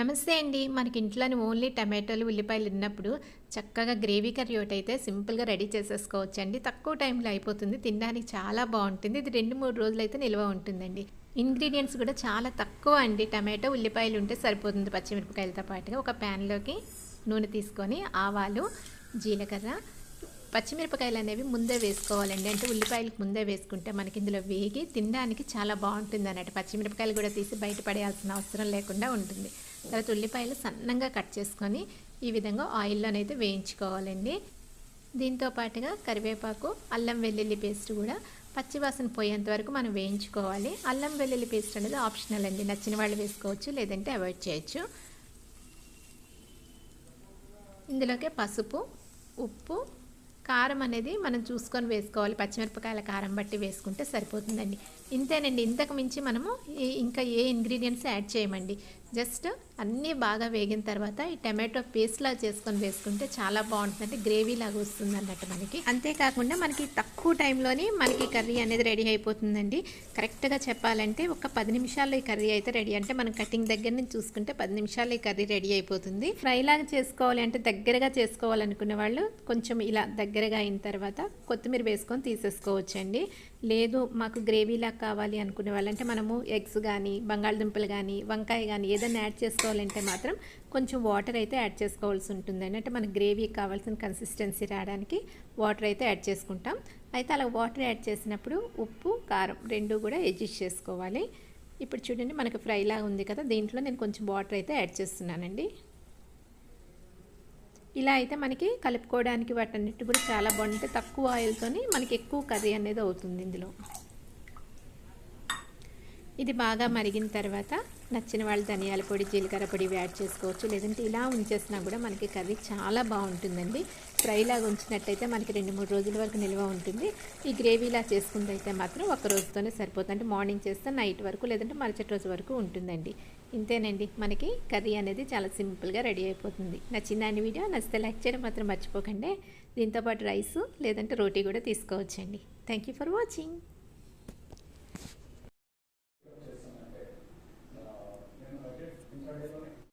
నమస్తే అండి. మనకి ఇంట్లోని ఓన్లీ టమాటోలు ఉల్లిపాయలు ఉన్నప్పుడు చక్కగా గ్రేవీ కర్రీ ఒకటి అయితే సింపుల్గా రెడీ చేసేసుకోవచ్చు అండి తక్కువ టైంలో అయిపోతుంది. తినడానికి చాలా బాగుంటుంది. ఇది రెండు మూడు రోజులు అయితే నిల్వ ఉంటుందండి. ఇంగ్రీడియంట్స్ కూడా చాలా తక్కువ అండి. టమాటో ఉల్లిపాయలు ఉంటే సరిపోతుంది పచ్చిమిరపకాయలతో పాటుగా. ఒక ప్యాన్లోకి నూనె తీసుకొని ఆవాలు జీలకర్ర పచ్చిమిరపకాయలు అనేవి ముందే వేసుకోవాలండి. అంటే ఉల్లిపాయలకు ముందే వేసుకుంటే మనకి ఇందులో వేగి తినడానికి చాలా బాగుంటుంది అన్నట్టు పచ్చిమిరపకాయలు కూడా తీసి బయట పడేయాల్సిన అవసరం లేకుండా ఉంటుంది. తర్వాత ఉల్లిపాయలు సన్నంగా కట్ చేసుకొని ఈ విధంగా ఆయిల్లోనైతే వేయించుకోవాలండి. దీంతో పాటుగా కరివేపాకు అల్లం వెల్లుల్లి పేస్ట్ కూడా పచ్చివాసన పోయేంత వరకు మనం వేయించుకోవాలి. అల్లం వెల్లుల్లి పేస్ట్ అనేది ఆప్షనల్ అండి. నచ్చిన వాళ్ళు వేసుకోవచ్చు లేదంటే అవాయిడ్ చేయొచ్చు. ఇందులోకే పసుపు ఉప్పు కారం అనేది మనం చూసుకొని వేసుకోవాలి. పచ్చిమిరపకాయల కారం బట్టి వేసుకుంటే సరిపోతుందండి. ఇంతేనండి. ఇంతకు మించి మనము ఇంకా ఏ ఇంగ్రీడియంట్స్ యాడ్ చేయమండి. జస్ట్ అన్నీ బాగా వేగిన తర్వాత ఈ టమాటో పేస్ట్లా చేసుకొని వేసుకుంటే చాలా బాగుంటుంది. గ్రేవీ లాగా వస్తుంది అన్నట్టు మనకి. అంతేకాకుండా మనకి తక్కువ టైంలోనే మనకి కర్రీ అనేది రెడీ అయిపోతుందండి. కరెక్ట్గా చెప్పాలంటే ఒక పది నిమిషాల్లో ఈ కర్రీ అయితే రెడీ. అంటే మనం కటింగ్ దగ్గర నుంచి చూసుకుంటే పది నిమిషాల్లో ఈ కర్రీ రెడీ అయిపోతుంది. ఫ్రై లాగా చేసుకోవాలి అంటే దగ్గరగా చేసుకోవాలనుకునే వాళ్ళు కొంచెం ఇలా దగ్గరగా అయిన తర్వాత కొత్తిమీర వేసుకొని తీసేసుకోవచ్చండి. లేదు మాకు గ్రేవీలా కావాలి అనుకునే వాళ్ళంటే మనము ఎగ్స్ కానీ బంగాళదుంపలు కానీ వంకాయ కానీ ఏదైనా యాడ్ చేసుకోవాలంటే మాత్రం కొంచెం వాటర్ అయితే యాడ్ చేసుకోవాల్సి ఉంటుంది. అంటే మనకు గ్రేవీ కావాల్సిన కన్సిస్టెన్సీ రావడానికి వాటర్ అయితే యాడ్ చేసుకుంటాం. అయితే అలా వాటర్ యాడ్ చేసినప్పుడు ఉప్పు కారం రెండు కూడా అడ్జస్ట్ చేసుకోవాలి. ఇప్పుడు చూడండి మనకు ఫ్రైలా ఉంది కదా దీంట్లో నేను కొంచెం వాటర్ అయితే యాడ్ చేస్తున్నానండి. ఇలా అయితే మనకి కలుపుకోవడానికి వాటన్నిటి కూడా చాలా బాగుంటే తక్కువ ఆయిల్తోని మనకి ఎక్కువ కర్రీ అనేది అవుతుంది ఇందులో. ఇది బాగా మరిగిన తర్వాత నచ్చిన వాళ్ళు ధనియాల పొడి జీలకర్ర పొడి యాడ్ చేసుకోవచ్చు. లేదంటే ఇలా ఉంచేసినా కూడా మనకి కర్రీ చాలా బాగుంటుందండి. ఫ్రైలాగా ఉంచినట్టయితే మనకి రెండు మూడు రోజుల వరకు నిల్వ ఉంటుంది. ఈ గ్రేవీలా చేసుకుంటే అయితే మాత్రం ఒక రోజుతోనే సరిపోతుంది. అంటే మార్నింగ్ చేస్తే నైట్ వరకు లేదంటే మరుసటి రోజు వరకు ఉంటుందండి. ఇంతేనండి. మనకి కర్రీ అనేది చాలా సింపుల్గా రెడీ అయిపోతుంది. నచ్చిందాని వీడియో నచ్చితే లైక్ చేయడం మాత్రం మర్చిపోకండి. దీంతోపాటు రైస్ లేదంటే రోటీ కూడా తీసుకోవచ్చండి. Thank you for watching